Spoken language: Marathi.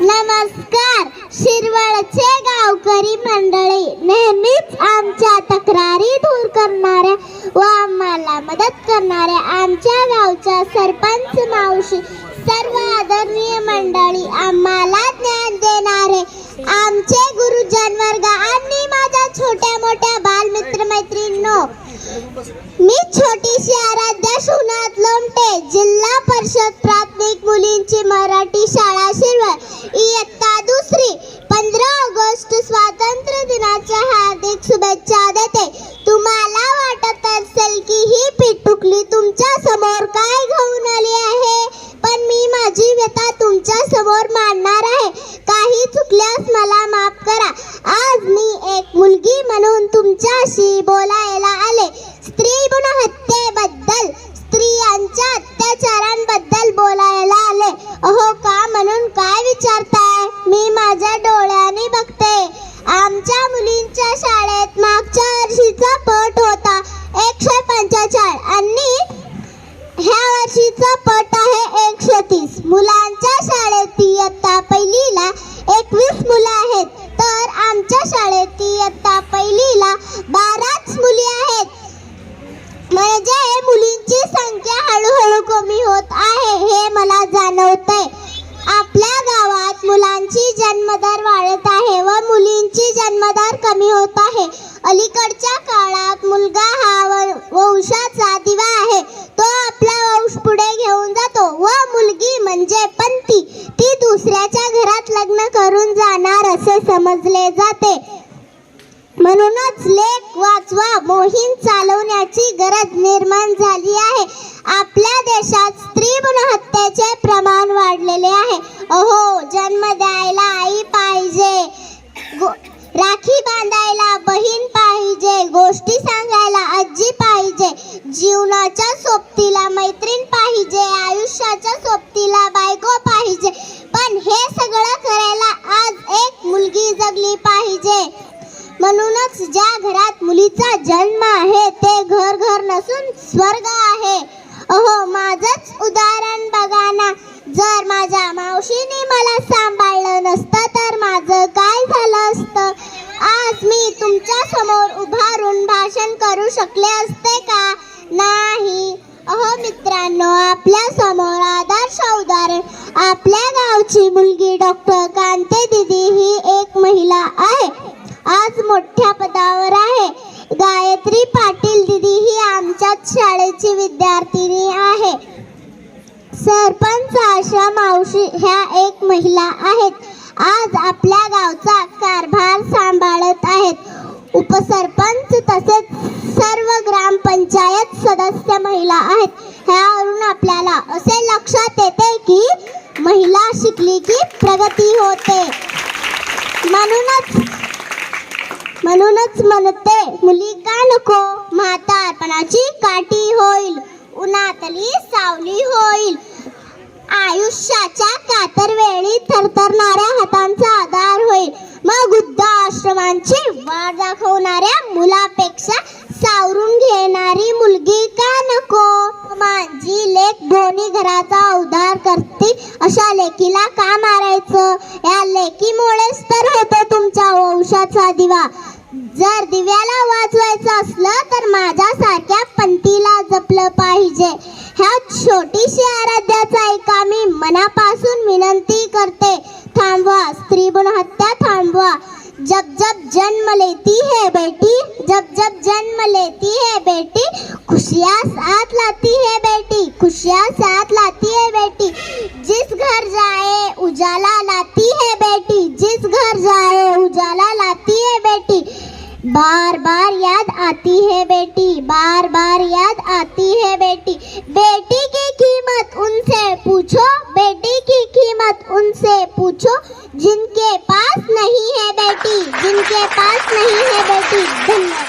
नमस्कार शिरवळचे गावकरी मंडळी. नेहमीच आमच्या तक्रारी दूर करणाऱ्या व आम्हाला मदत करणाऱ्या आमच्या गावच्या सरपंच मावशी सर्व आदरणीय मंडळी आम्हाला ज्ञान देणारे आमचे गुरुजन वर्ग आणि माझ्या छोट्या मोठ्या बालमित्र मैत्रिणींनो मी छोटीशी आराध्या शिवनाथ लोमटे जिल्हा परिषद प्राथमिक मुलींची मराठी शाळा शिरवळ. इयत्ता दुसरी. पंधरा ऑगस्ट स्वातंत्र्य दिनाच्या हार्दिक शुभेच्छा देते. तुम्हाला वाटत असेल की ही पिटुकली तुमच्यासमोर काय घेऊन आली आहे? पण मी माझी व्यथा तुमच्यासमोर मांडणार आहे. काही चुकल्यास मला माफ करा. आज मी एक मुलगी म्हणून तुमच्याशी बोलायला मुलींची संख्या हळूहळू कमी होत आहे हे मला जाणवतंय. आपल्या गावात मुलांची जन्मदर वाढत आहे व मुलींची जन्मदर कमी होत आहे. अलीकडच्या काळात मुलगा हा व- वंशाचा दिवा आहे. तो आपला वंश पुढे घेऊन जातो व मुलगी म्हणजे पंथी ती दुसऱ्याच्या घरात लग्न करून जाणार असे समजले जाते. म्हणूनच लेख वाचवा. मोहीम चालवण्याची गरज निर्माण झाली आहे. आपल्या देशात स्त्री हत्येचे प्रमाण वाढलेले आहे. अहो जन्म द्यायला आई पाहिजे गो- राखी बांधायला बहीण पाहिजे गोष्टी सांगायला आजी पाहिजे जीवनाच्या सोबतीला मैत्रीण पाहिजे आयुष्याच्या सोबतीला बायको पाहिजे पण हे सगळं करायला आज एक मुलगी जगली पाहिजे आज ज्या घरात मुलीचा जन्म आहे ते घर घर नसून स्वर्ग आहे. अहो माझंच उदाहरण बघा ना. जर माझ्या मावशीने मला सांभाळलं नसतं तर माझं काय झालं असतं? आज मी तुमच्यासमोर उभारून भाषण करू शकले असते का? नाही. अहो मित्रांनो आपल्यासमोर आदर्श उदाहरण. आपल्या गावची मुलगी डॉक्टर कांते दिदी ही एक महिला आहे. आज मोठ्या पदावर आहे. गायत्री पाटील दिदी ही आमच्याच शाळेची विद्यार्थिनी आहे. सरपंच आशा मावशी ह्या एक महिला आहेत. आज आपल्या गावचा कारभार सांभाळत आहेत. उपसरपंच तसेच सर्व ग्रामपंचायत सदस्य महिला आहेत. ह्यावरून आपल्याला असे लक्षात येते की महिला शिकली की प्रगती होते म्हणूनच म्हणूनच म्हणते मुली का नको? म्हातारपणाची काठी होईल उन्हातली सावली होईल. आयुष्याच्या कातर वेळी थरथरणाऱ्या हातांचा आधार होईल. मग वृद्ध आश्रमांची वाट दाखवणाऱ्या मुलापेक्षा सावरून घेणारी मुलगी का नको? माझी लेख दोन्ही घराचा उद्धार करते अशा लेकीला का मारायचं? या लेकीमुळेच तर होतो तुमच्या वंशाचा दिवा. जर दिव्याला वाचवायचं असलं तर माझ्यासारख्या पंथीला जपलं पाहिजे. ह्या छोटीशी आराध्याचा एका मी मनापासून विनंती करते. थांबवा स्त्री हत्या थांबवा. जब जब जन्म लेती है बेटी. जब जब जन्म लेती है बेटी. खुशियाँ साथ लाती है बेटी. खुशियाँ साथ लाती है बेटी. जिस घर जाए उजाला बार बार याद आती है बेटी बार बार याद आती है बेटी। बेटी की कीमत उनसे पूछो, बेटी की कीमत उनसे पूछो। जिनके पास नहीं है बेटी, जिनके पास नहीं है बेटी, धन्यवाद।